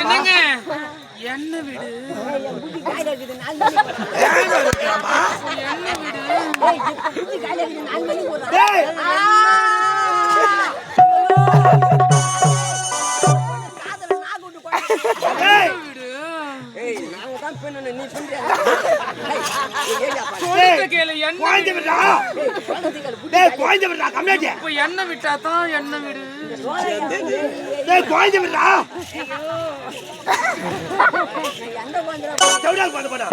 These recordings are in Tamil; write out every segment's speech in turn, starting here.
என்னங்க? என்ன வீடு. என்ன வீடு நாங்க தான் பெண்ணுன்னு நீ சொல்றியா? என்ன விட்டா தான் என்ன வீடு. டேய், குழந்தை விடுறா. செவிடால் பாத்து போடா.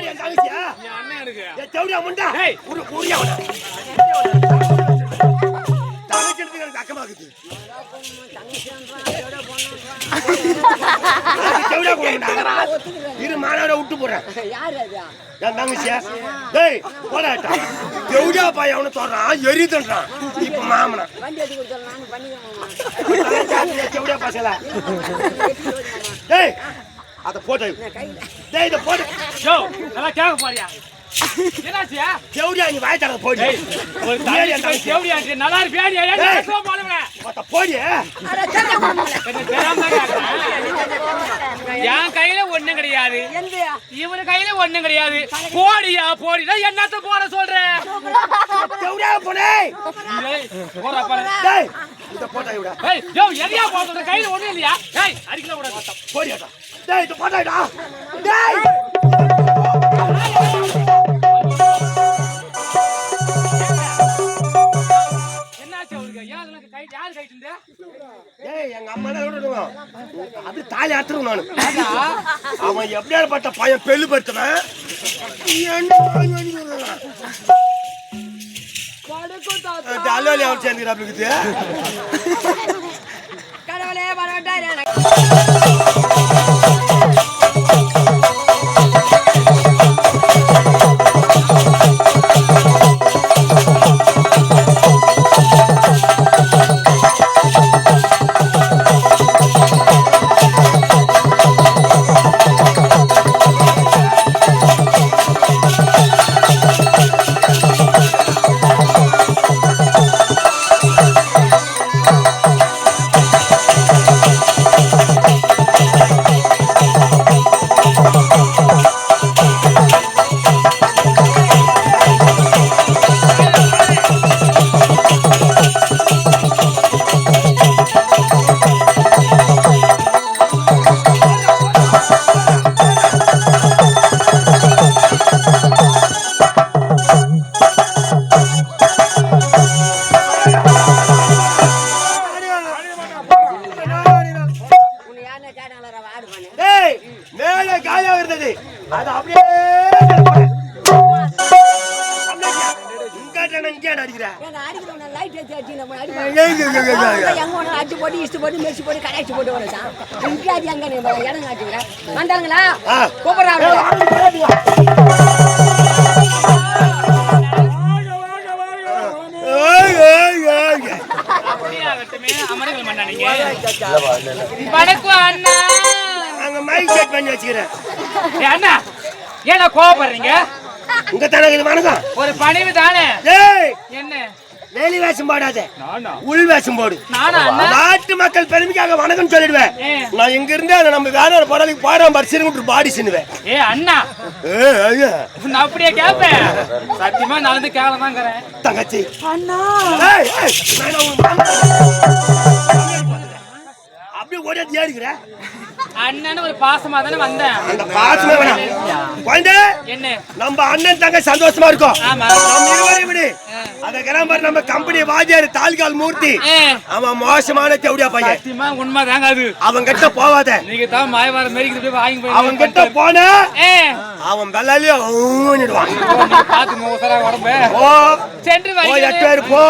என் தங்கச்சியா? என் அண்ணன் இருக்கு ஏய், செவிடா முண்டா. உரு, எனக்கு அக்கமாக்குது. இரு மானாட விட்டு போறேன் யாரு அது? என் தங்கச்சியா டேய் போடாட்டா செவிடா பையன் அவனை சொல்றான் எரிதுன்றான் இப்ப மாமனா செவிடா பசல டேய் அத போட்டு. டேய் இத போட்டு யோ நல்லா கேட்க போறியா? நீ வாய் தரத போடு. ஒரு ஏறி என் தண்ணி தங்கச்சி. தேவடியா நல்லா இருப்பியா போடி. என் கையில ஒண்ணும் கிடையாது. இவனு கையில ஒண்ணும் கிடையாது. போடியா போடினா என்னத்த போட சொல்றேன் செவிடா போடே ஏய், போடா பாரு டேய் இத போட்டா இவடா. ஏய் யோ எதையா போட சொல்ற? கையில ஒண்ணும் இல்லையா? ஏய் அடிக்கல விட போடியாடா டேய் இத போட்டாடா டேய். நானு. அவன் எப்படியாப்பட்ட பையன் பெல்லு படுத்தவன் அலுவலி அவன் சேர்ந்துக்கிறாப்ல இருக்குது. கடவுளே லைட் ஏற்றி அடிச்சு நம்ம ஏய். எங்க ஒன்று அடிச்சு போட்டு இஷ்டு போட்டு மெரிச்சு போட்டு கடாச்சி போட்டு வரதான் இங்காதி அங்க நீ இடம் காட்டுங்கிற வந்தாங்களா. கூப்பிடுறாங்க ஏன்னா கோவப்படுறீங்க? உங்க தனக்கு இது வணக்கம். ஒரு பணிவு தானே என்ன? வெளி வேஷம் போடாத. நானா? உள் வேஷம் போடு. நாட்டு மக்கள் பெருமைக்காக வணக்கம் சொல்லிடுவேன். நான் இங்க இருந்து அதை நம்ம வேற ஒரு படலுக்கு போறோம் பரிசு பாடி சின்னுவேன். ஏ அண்ணா. நான் அப்படியே கேட்பேன் சத்தியமா நடந்து கேவலமாங்கிறேன். தங்கச்சி. அண்ணா. அப்படியே ஓடி ஏறிக்கிற. அண்ணன் ஒரு பாசமா தானே வந்தேன். அந்த பாசமே குழந்தை என்ன? நம்ம அண்ணன் தங்க சந்தோஷமா இருக்கும். ஆமா. நம்ம இருவரையும் விடு. அந்த கிராமர் நம்ம கம்பெனி வாத்தியார் தால்கால் மூர்த்தி. அவன் மோசமான தேவடியா பையன். சத்தியமா உண்மை தாங்க அது அவன் கிட்ட போவாத நீங்க தான் மாயவார மாரி போய் வாங்கி போய் அவன் கிட்ட போன அவன் வெள்ளாலே ஊனிடுவான். பாத்து உடம்பு. ஓ சென்று வருகிறேன். எட்டு பேரு போ.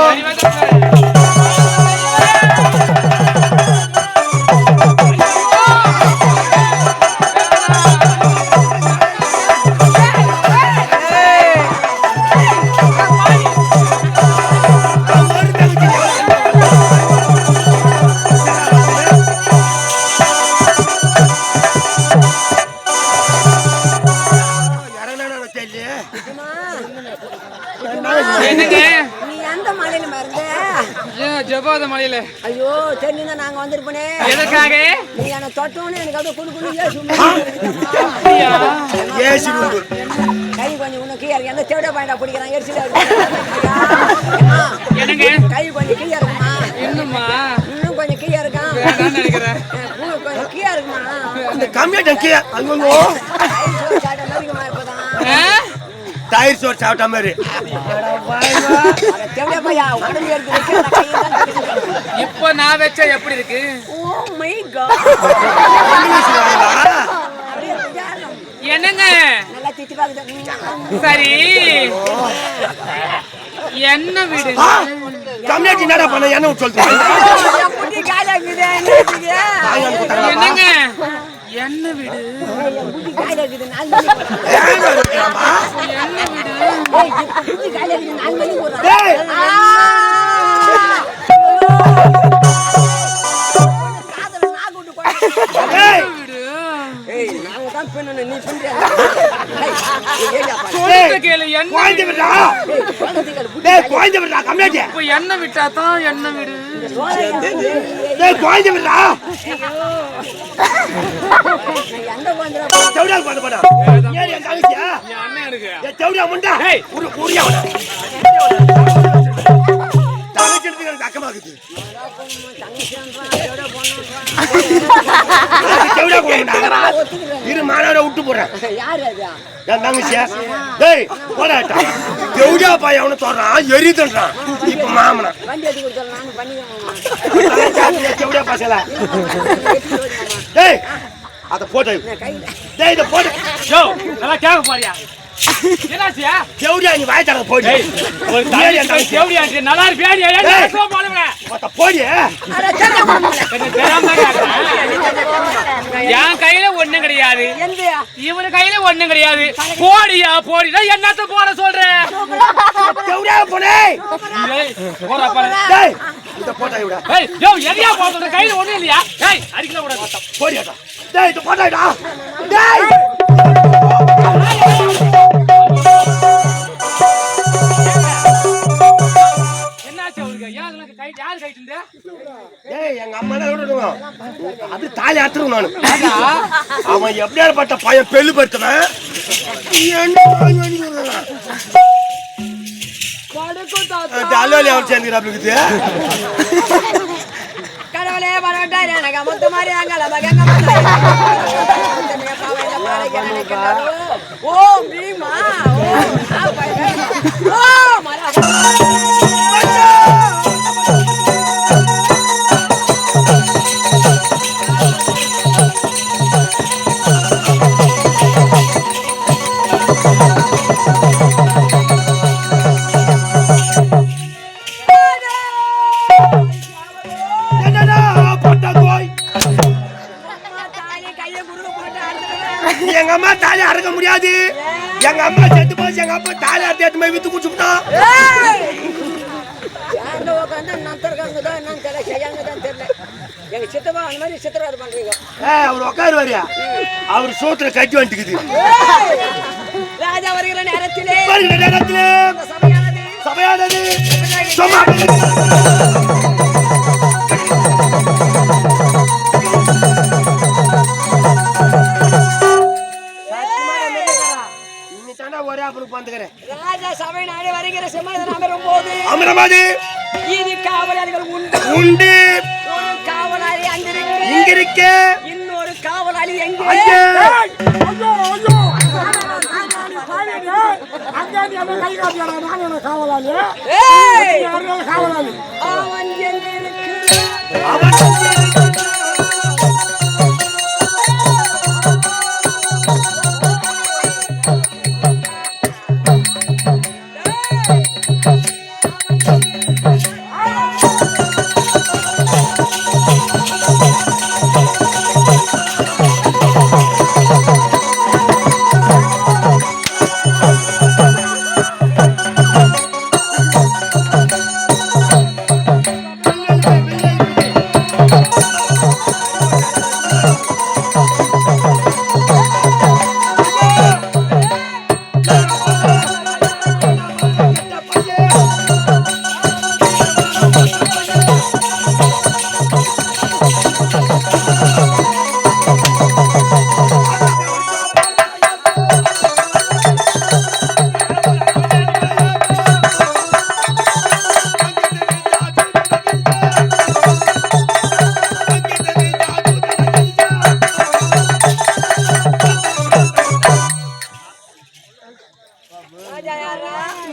எந்த மலையில. ஐயோ தெரிஞ்சுதான் நாங்க வந்திருப்பனே. எதற்காக? நீ என்ன தொட்டவனே எனக்கு அப்படியே குடு குடு ஏசு? ஏசி கை கொஞ்சம் இன்னும் கீழே இருக்கு எந்த தேவடா பாயிண்டா பிடிக்கிறான்? எரிச்சலா என்னங்க இருக்கு. கை கொஞ்சம் கீழே இருக்குமா இன்னுமா? இன்னும் கொஞ்சம் கீழே இருக்கான் நினைக்கிறேன் கொஞ்சம் கீழே இருக்குமா? அந்த கம்மியா கீழே அங்க கை மாதிரி இப்பதான்? ஆ? தயிர் சோறு சாப்பிட்ட மாதிரி. இப்போ நான் வச்சா எப்படி இருக்கு. என்னங்க? சரி. என்ன வீடு? கம்மியாச்சு என்னடா பண்ண? என்ன இருக்குது? என்னங்க? என்ன விடு? என்ன விடு ஏய், நாங்க தான் பெண்ணு நீ கேளு என்ன விட்டா தான் என்ன வீடு குழந்தை விடுறா செவிடா போடா என் தங்கச்சியா என் அண்ணன் ஏய், செவிடா முண்டா எடுத்து எனக்கு எவ்வளோ ஒத்துக்கிறேன் இரு மாநாட விட்டு போறேன் என் தங்கச்சியா? டேய் போடாட்டா செவிடா பையன் அவனை தொடறான்? எரிதுன்றான் இப்ப மாமனா. செவிடா பசல டேய் அத போட்டு. கையில். டேய் இத போடு யோ நல்லா கேட்க பாரியா செவிடா நீ வாய்த்தாங்க போடு. ஏய் ஒரு தாய் தேவடி ஆச்சு நல்லா இருப்பியா போடி. என் கையில ஒண்ணும் கிடையாது. இவரு கையில ஒண்ணும் கிடையாது. போடியா போடினா என்னத்த போட சொல்றேன் செவிடா போடே. ஏய், போடா பாரு. டேய் இத போட்டா இவடா. ஏய், யோ, எதையா போட? கையில ஒண்ணும் இல்லையா? ஏய், அடிக்கல கூடாது. போடியாடா டேய் இத போட்டாடா டேய். யாரு கைட்டு? டேய் எங்க அம்மா தான் விட்டுடுவோம் அப்படி தாலி அத்துருவோம் நானு. அவன் எப்படியாப்பட்ட பையன் பெல்லு படுத்தவன்? அலுவலி அவன் சேர்ந்துக்கிறாப்ல கடவுளே வரட்டாரு எனக்கு முத்து மாதிரி அங்கல மகங்க. ஓ பீமா. ஓ. ஓ மரா. சோத்துல கட்டி வந்துக்குது! ராஜா வருகிற நேரத்திலே வருகிற நேரத்துல சபையானது ஒரே அப்புறம் வந்துக்கிறேன் ராஜா சபை நாடு வருகிற சிம்மதன் அமரும் போது அமரமாது இது காவலாளிகள் உண்டு. உண்டு. ஒரு காவலாளி அங்கிருக்கு இங்க இருக்க இன்னொரு காவலாளி எங்கே அங்கே. ஏய்! அவன் எங்கே இருக்கிறான்? அவன்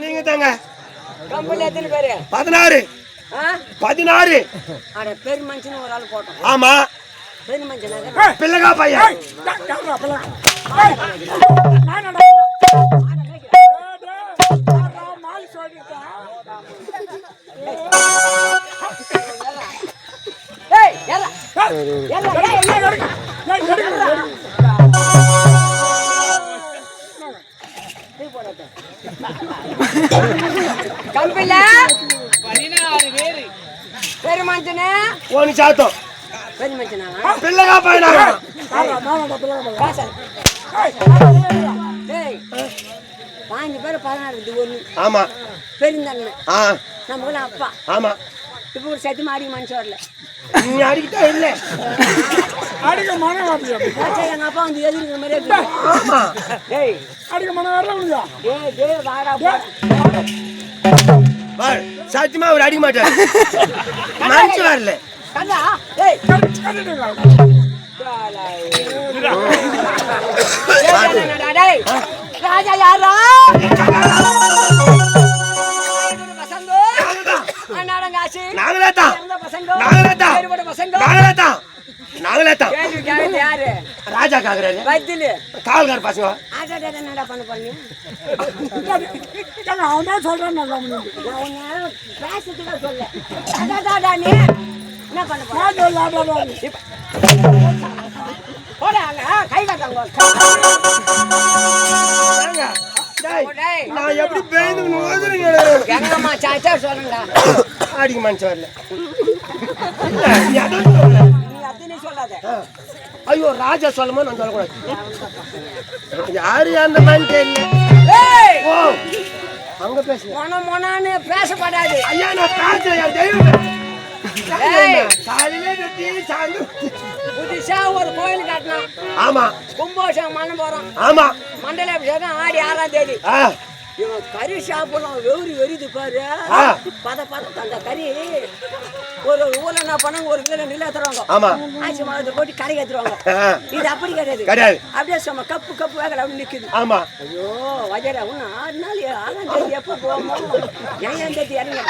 நீங்க தாங்க பதினாறு பதினாறு பெரிய மனுஷன் ஒரு ஆள் போட்டோம் ஆமா பெரு மனுஷன் பிள்ளைகா பையன் ஏய் ஏய் ஏய் ஏய் ஏய் கம்பில பதினாறு பேரு. பெரு மனுஷனே ஒன்னு சாத்தம் பெரு மனுஷனா பிள்ளைகா பையனா பாஞ்சு பேர் பதினாறு இது ஒன்று ஆமா. பெருந்தன்மை. ஆ. நமக்கு அப்பா. ஆமா. இப்போ ஒரு சத்தி மாடி மனுஷன் வரல. நீ அடிக்கிட்டா இல்ல அடிக்க மனம் வரலையா? எங்க அப்பா வந்து எதிர்க்கிற இருக்கு. ஆமா டேய் அடிக்க மனம் வரலையா டேய் டேய் வாடா. பாரு, சத்தியமா அவர் அடிக்க மாட்டார். மனுஷன் வரல. கண்ணா டேய். ராஜா யாரா? நாங்களே தான் நாங்களே தான் நாங்களே தான் நாங்களே தான் ராஜா காக்குறாரு. பதிலு காவல்கார பசங்க. என்னடா பண்ண பண்ணி அவன் தான் சொல்றான் உன்னை பேசுறதுக்கு சொல்ல அடாடாடா நீ என்ன பண்ண போற? நான் சொல்ல ஆடாடாடி. போடா அங்க. கை காட்டாங்க நான் எப்படி ஓதுறீங்க எங்கம்மா சாச்சா சொல்லுங்கடா. அடிக்க மனுஷன் வரல. ஐயோ ராஜா சொல்லுமா நான் சொல்லக்கூடாது. யாரு அந்த மாதிரி தெரியல ஓ அங்க பேசுங்க மொன மொனான்னு பேசப்படாது. ஐயா நான் தெய்வம். ஏய். காலையில வெட்டி சாயந்தரம் புதுசா ஒரு கோயில் கட்டணும் ஆமா. கும்பாபிஷேகம் பண்ண போறோம். ஆமா. மண்டல அபிஷேகம் ஆடி ஆறாம் தேதி. இவன் கறி சாப்பிடலாம். வெறி வெறிது பாரு. பத பத அந்த கறி. ஒரு ஊர்ல என்ன பண்ணாங்க ஒரு கிலோ கிலோ ஏத்துறாங்க. ஆமா. ஆச்சி மாதத்தை போட்டு கடைக்கு ஏத்துருவாங்க இது அப்படி கிடையாது. கிடையாது. அப்படியே சும்மா கப்பு கப்பு வேகல அப்படி நிக்குது. ஆமா. ஐயோ வஜரா இன்னும் ஆறு நாள் ஆறாம் தேதி எப்போ போவோமோ? ஏழாம் தேதி இறங்க.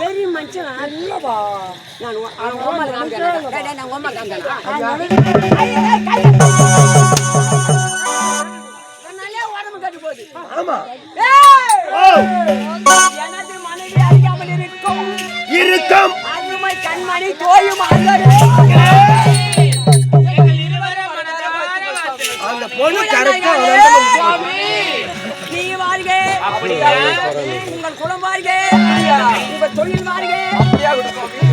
பெரிய மனுஷன் இல்லவா நான் அவன் டேய், நான் உம்மா காமிக்கிறேன் ஆமா. எனது மனைவி அறியாமல் இருக்கும் இருக்கும் அருமை கண்மணி தோயும். அந்த பொண்ணு கரெக்டா நீ அப்படியா? உங்கள் குலம் வாழ்க! உங்கள் தொழில் முதல்ல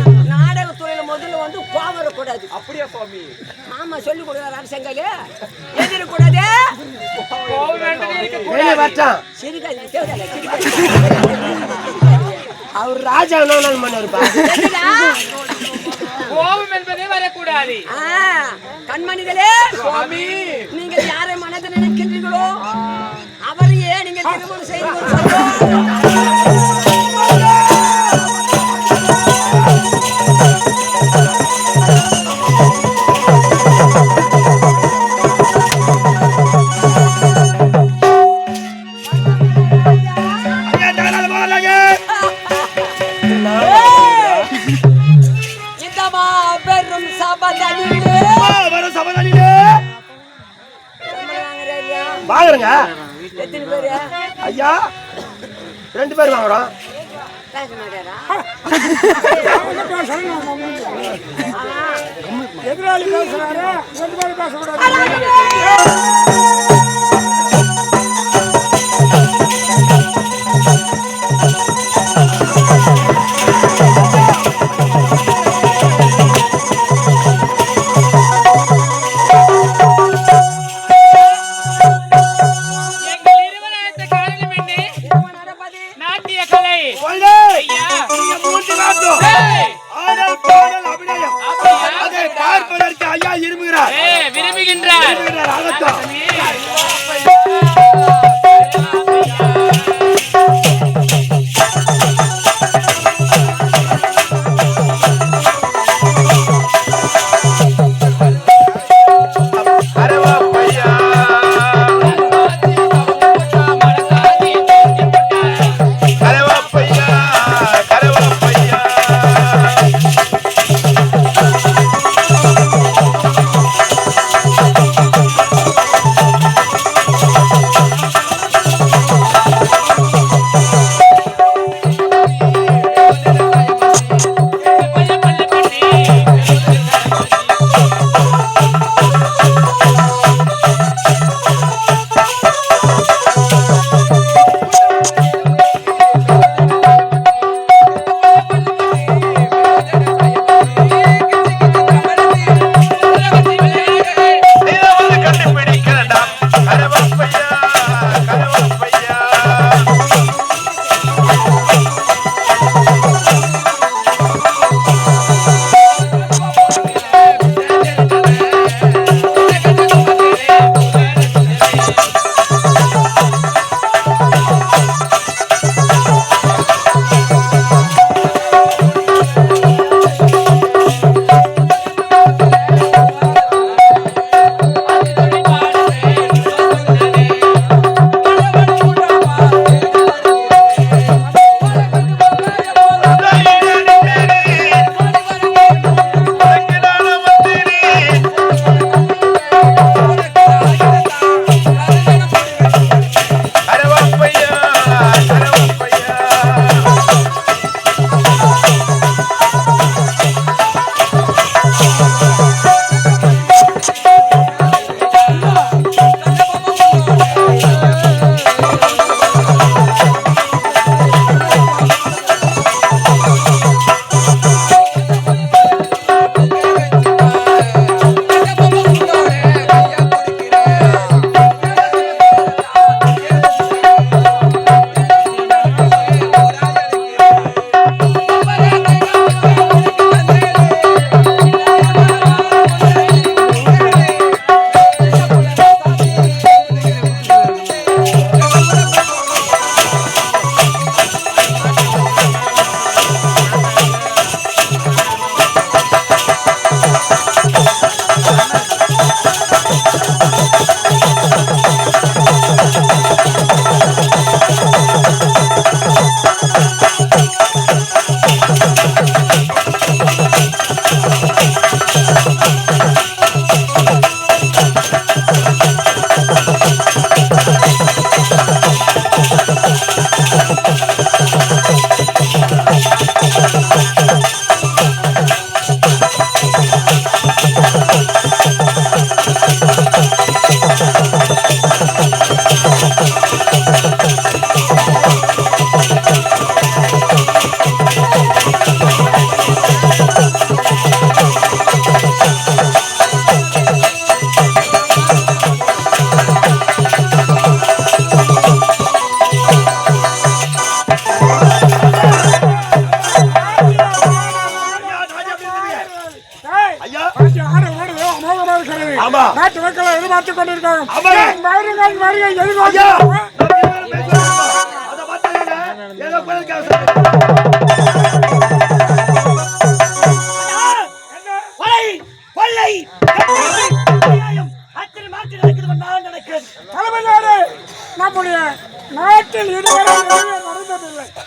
வந்து கோவம் வரக்கூடாது. அப்படியா சுவாமி? மாமா சொல்லி கொடுக்குறாரு அரசங்கல எதிரக்கூடாது. அவர் ராஜா என்ன பண்ணுவாருப்பா சரிடா? கோபம் என்பதே வரக்கூடாது. ஆ, கண்மணிகளே சுவாமி. நீங்கள் யாரை மனதில் நினைக்கின்றீர்களோ அவரையே நீங்கள் திருமணம் செய்து ஐயா ரெண்டு பேர் வாங்குறோம். எதிராளி பேசுறாரு ரெண்டு பேரும் பேசக்கூடாது.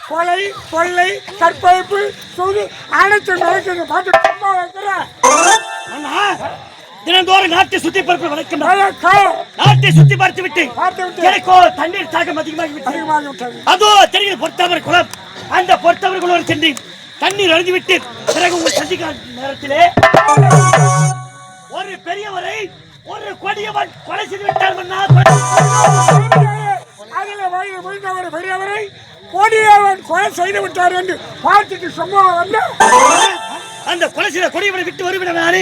கொலை கொள்ளை கற்பழிப்பு சூது அனைத்து நடக்குது பார்த்து சும்மா வைக்கிற அண்ணா தினந்தோறும் நாட்டை சுத்தி பார்ப்பு வழக்கம் நாட்டை சுத்தி பார்த்து விட்டு எனக்கோ தண்ணீர் தாகம் அதிகமாகி விட்டது அதோ தெரியுது பொறுத்தவர் குளம். அந்த பொறுத்தவர் குளம் சென்று தண்ணீர் அழிந்து விட்டு பிறகு உங்கள் சந்திக்கிற நேரத்திலே ஒரு பெரியவரை ஒரு கொடியவன் கொலை செய்து விட்டார். அதில் வயது முடிந்தவர் பெரியவரை கொடியவன் கொலை செய்து விட்டார் என்று பார்த்துட்டு சும்மா வந்து அந்த கொலை செய்த கொடியவனை விட்டு வருவிட நானு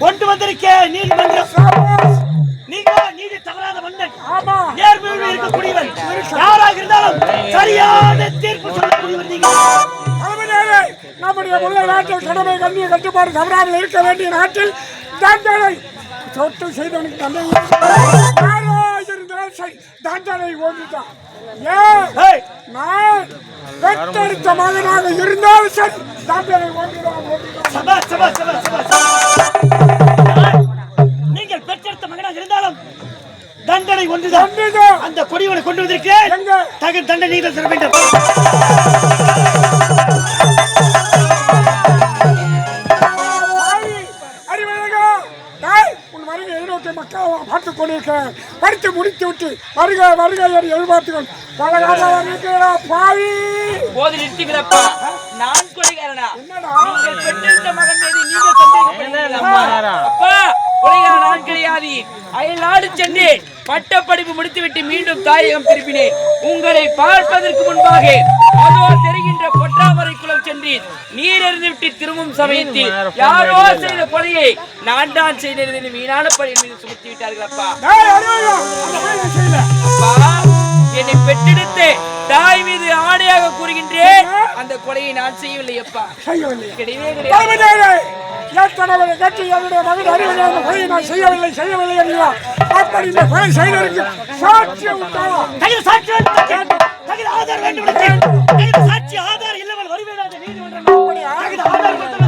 கொண்டு வந்திருக்கேன் நீதிமன்றம். நீங்க நீதி தவறாத மன்னன். ஆமா. நேர்மையோடு இருக்கக்கூடியவன். யாராக இருந்தாலும் சரியான தீர்ப்பு சொல்லக்கூடியவர் நீங்க. தலைமையாரே நம்முடைய முதல் நாட்டில் கடமை கட்டுப்பாடு தவறாமல் இருக்க வேண்டிய நாட்டில் தண்டனை சொத்து செய்தவனுக்கு தண்டனை சரி தண்டனை ஓடிட்டான் ஏன் நான் பெற்றெடுத்த மகனாக இருந்தாலும் சரி தண்டனை சபா. நீங்கள் பெற்றெடுத்த மகனாக இருந்தாலும் தண்டனை ஒன்றுதான். அந்த கொடியவனை கொண்டு வந்திருக்கிறேன். தக தண்டனை நீங்கள் தர வேண்டும். பார்த்துக் கொண்டிருக்கிறேன் படித்து முடித்து விட்டு வருக வருக என்று எதிர்பார்த்துக்கொள் பலகாக இருக்கிறா பாவி! போது நிறுத்திக்கிறப்பா நான் கொலைகாரனா? என்னடா? நீங்கள் மகன் மீது நீங்கள் சந்தேகப்படுகிறீர்களா? அப்பா கொலைகார நான் கிடையாது. அயல்நாடு சென்றேன். பட்டப்படிப்பு முடித்துவிட்டு மீண்டும் தாயகம் திரும்பினேன். உங்களை பார்ப்பதற்கு முன்பாக அதோ தெரிகின்ற பொட்டாமரை குளம் சென்றேன். நீர் எறிந்து விட்டு திரும்பும் சமயத்தில் யாரோ செய்த கொலையை நான் தான் செய்தேன். என்று வீணான சுமத்தி விட்டார்கள் அப்பா என்னை பெற்றெடுத்து தாய் மீது ஆணையாக கூறுகின்றேன். அந்த கொலையை நான் செய்யவில்லை. அப்பா. கிடையவே கிடையாது. தலைமையாரே, ஏற்கனவே கட்டி என்னுடைய மகன் அறிவழகா அந்த கொலையை நான் செய்யவில்லை செய்யவில்லை என்கிறார். அப்படி இந்த கொலை செய்ததற்கு சாட்சியம் உண்டா? தகுந்த சாட்சி வேண்டும். தகுந்த ஆதார் வேண்டும் சாட்சி வருவேன் நீதிமன்றம்? தகுந்த ஆதார் மட்டும்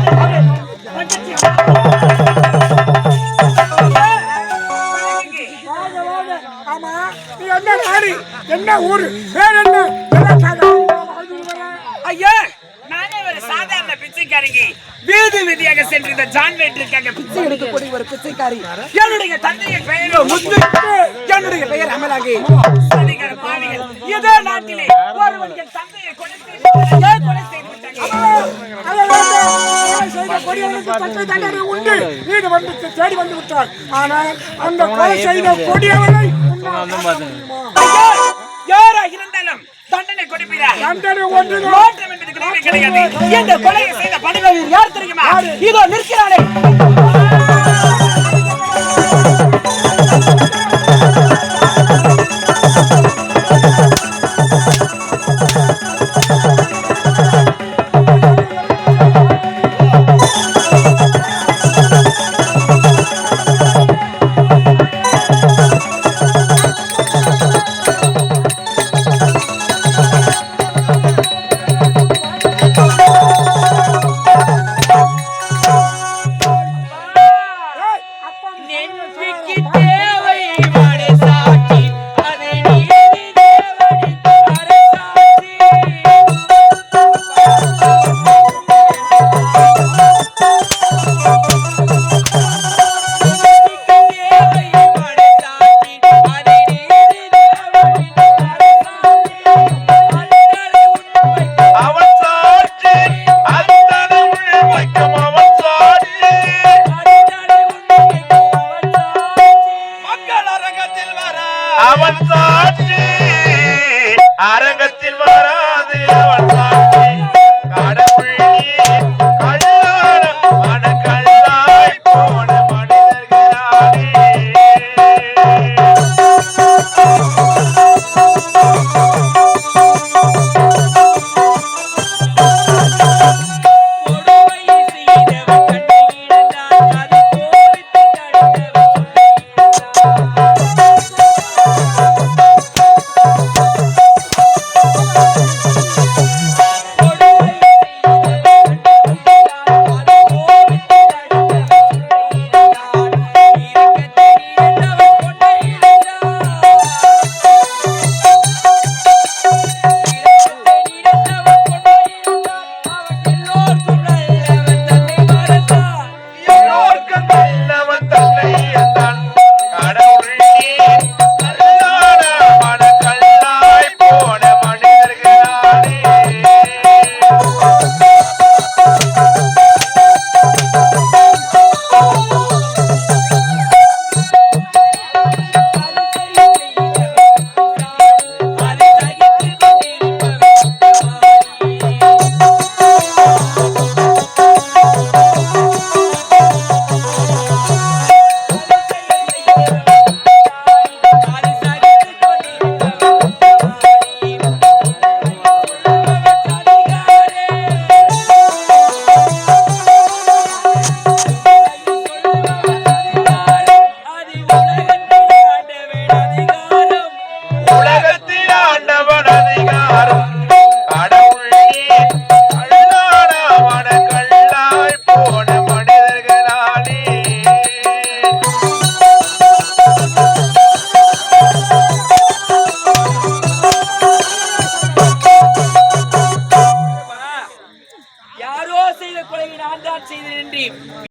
இந்த ஜான் வேட்டிற்காக பிச்சை எடுக்கக்கூடிய ஒரு பிச்சைக்காரி. என்னுடைய தந்தையின் பெயரோ முத்து என்னுடைய பெயர் அமலாகி. சதிகார பாவிகள் இதே நாட்டிலே ஒருவன் என் தந்தையை கொலை செய்து ஏன் கொலை செய்து விட்டாங்க? அதை வேண்டாம். கொலை செய்த கொடியவனுக்கு தக்க தண்டனை உண்டு. நீதிமன்றத்தை தேடி வந்து விட்டார் ஆனால் அந்த கொலை செய்த யாரா இருந்தாலும் தண்டனை கொடுப்பீரா? தண்டனை கிடையவே கிடையாது. இந்த கொலையை செய்த படுகொலை யார் தெரியுமா? இதோ நிற்கிறானே.